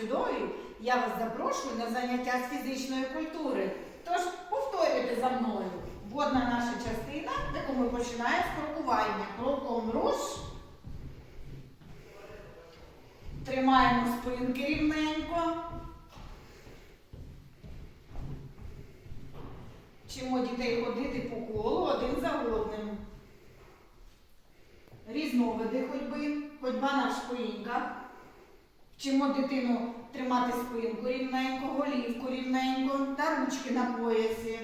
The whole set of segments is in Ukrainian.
чудові, я вас запрошую на заняття з фізичної культури. Тож повторюйте за мною. Водна наша частина, яку ми починаємо з крокування. Кроком руш. Тримаємо спинки рівненько. Вчимо дітей ходити по колу один за одним. Різновиди ходьби, ходьба на шпиньках. Вчимо дитину тримати спинку рівненько, голівку рівненько та ручки на поясі.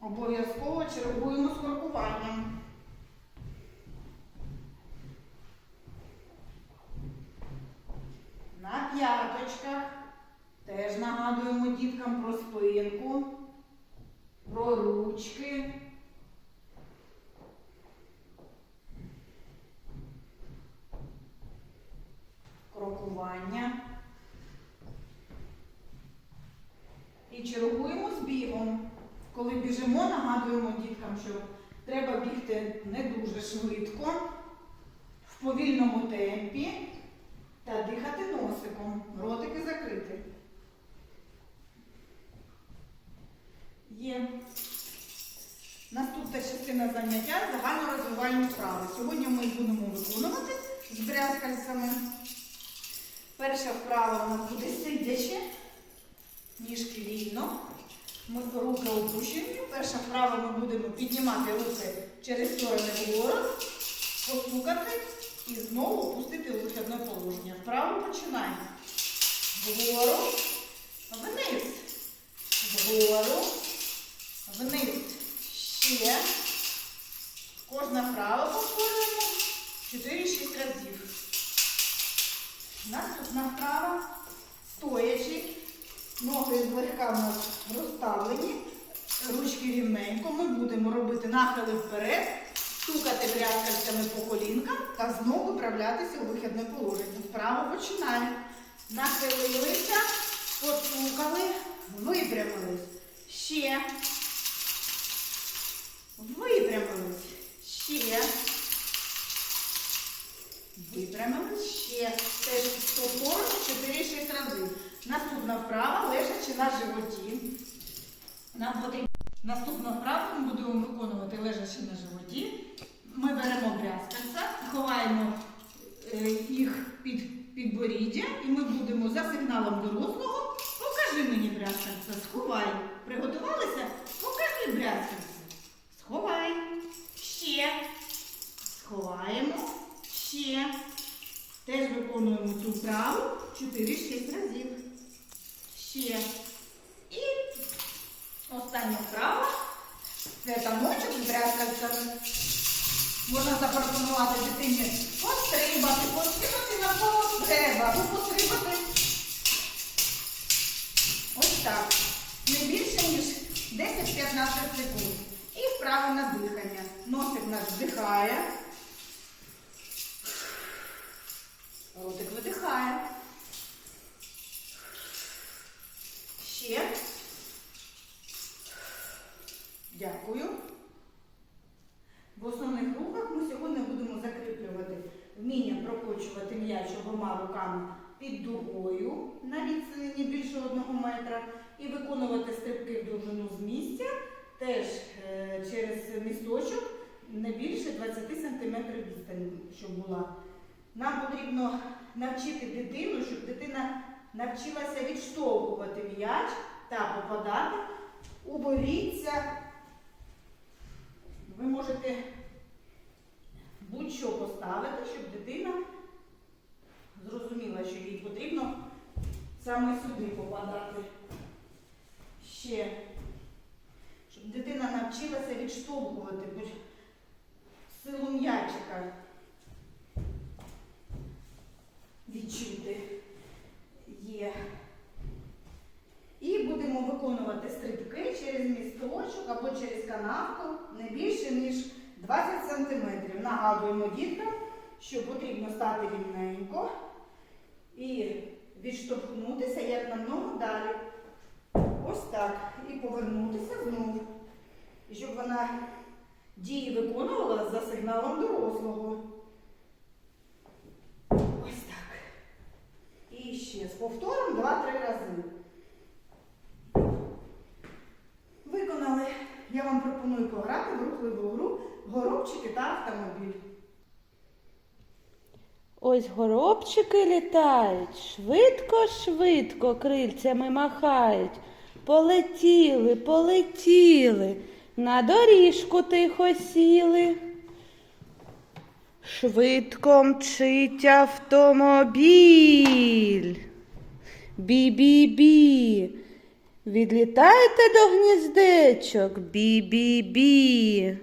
Обов'язково чергуємо з крокуванням. На п'яточках теж нагадуємо діткам про спинку, про ручки. Крокування. І чергуємо з бігом. Коли біжимо, нагадуємо діткам, що треба бігти не дуже швидко, в повільному темпі та дихати носиком. Ротики закриті. Є. Наступна частина заняття загальнорозвивальні вправи. Сьогодні ми їх будемо виконувати з брязкальцями. Перша вправа у нас буде сидячи, ніжки вільно. Ми руки опущені. Перша вправа ми будемо піднімати руки через сторони вгору, постукати і знову опустити вихідне положення. Вправо починаємо. Вгору, вниз, вгору, вниз. Ще. Кожна вправа повторюємо 4-6 разів. Наступна вправа стоячи. Ноги злегка в нас розставлені, ручки рівненько. Ми будемо робити нахили вперед, стукати брязкальцями по колінкам та знову виправлятися у вихідне положення. Вправо починаємо. Нахилилися, постукали, випрямились. Ще. Випрямились. Ще. На животі. Нам потрібно. Наступна вправа ми будемо виконувати лежачи на животі. Ми беремо брязкальця, ховаємо е, їх під підборіддя і ми будемо за сигналом дорослого. Покажи мені брязкальця, сховай. Приготувалися? Покажи брязкальця. Сховай. Ще. Сховаємо. Ще. Теж виконуємо цю вправу 4-6 разів. Ще. Остання вправа. Це таночок з брязкальцями. Можна запропонувати дитині пострибати, пострибати навколо себе, або пострибати. Ось так. Не більше, ніж 10-15 секунд. І вправо на дихання. Носик наш вдихає. Дякую. В основних рухах ми сьогодні будемо закріплювати вміння прокочувати м'яч обома руками під дугою на відстані більше одного метра і виконувати стрибки в довжину з місця теж е, через місточок не більше 20 см відстань, щоб була. Нам потрібно навчити дитину, щоб дитина навчилася відштовхувати м'яч та попадати у боріться. Ви можете будь-що поставити, щоб дитина зрозуміла, що їй потрібно саме сюди попадати. Ще. Щоб дитина навчилася відштовхувати силу м'ячика. будемо виконувати стрибки через місточок або через канавку не більше, ніж 20 см. Нагадуємо діткам, що потрібно стати рівненько і відштовхнутися, як на ногу далі. Ось так. І повернутися знову. І щоб вона дії виконувала за сигналом дорослого. Ось так. І ще з повтором. Бурхливу гру горобчики та автомобіль. Ось горобчики літають, швидко-швидко крильцями махають. Полетіли, полетіли, на доріжку тихо сіли. Швидко мчить автомобіль. Бі-бі-бі. Відлітайте до гніздечок. Бі-бі-бі.